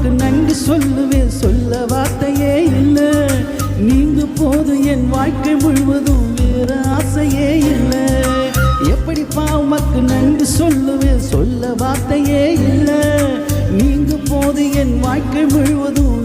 உனக்கு நன்றி சொல்லுவேன் சொல்ல வார்த்தையே இல்லை. நீங்க போது என் வாழ்க்கை முழுவதும் வேற ஆசையே இல்லை. எப்படிப்பா உமக்கு நன்றி சொல்லுவேன் சொல்ல வார்த்தையே இல்லை. நீங்க போது என் வாழ்க்கை முழுவதும்